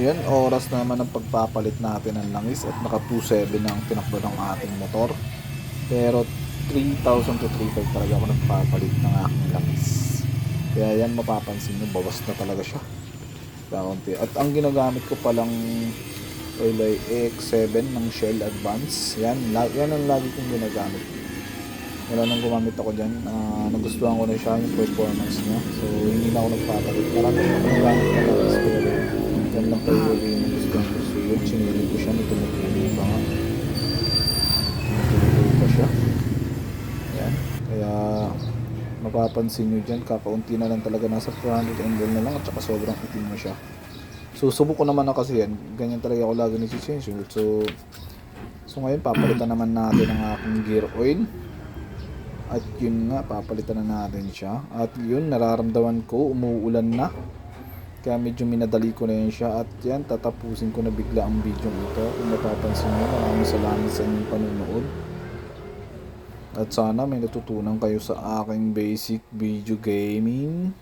Yan, oras naman ng pagpapalit natin ng langis at naka 2.7 ang tinakbo ng ating motor. Pero 3,000 to 3,500 talaga ako nagpapalit ng aking langis. Kaya yan mapapansin nyo, bawas na talaga siya. Kaunti. At ang ginagamit ko palang oil ay X7 ng Shell Advance. Yan, yan ang lagi kong ginagamit. Wala nang gumamit ako dyan. Ah, nagustuhan ko na siya yung performance niya. So, hindi na ako nagpapalit. Marami na akong gamit na langis. Nagustuhan ko. So, yun, sinili ko siya. May tumutuloy pa nga. Tumutuloy pa siya. Yan. Kaya, mapapansin nyo dyan, kakaunti na lang talaga nasa 400 ml na lang at saka sobrang itim na siya. So, subok ko naman na kasi yan. Ganyan talaga ako lagi nag-change. So, so ngayon, papalitan naman natin ang aking gear oil. At yun nga, papalitan na natin siya. At yun, nararamdaman ko, umuulan na. Kaya medyo minadali ko na yun siya. At yan, tatapusin ko na bigla ang video ito. Kung mapapansin nyo, maraming salamat sa inyong panunood. At sana may natutunan kayo sa aking basic video gaming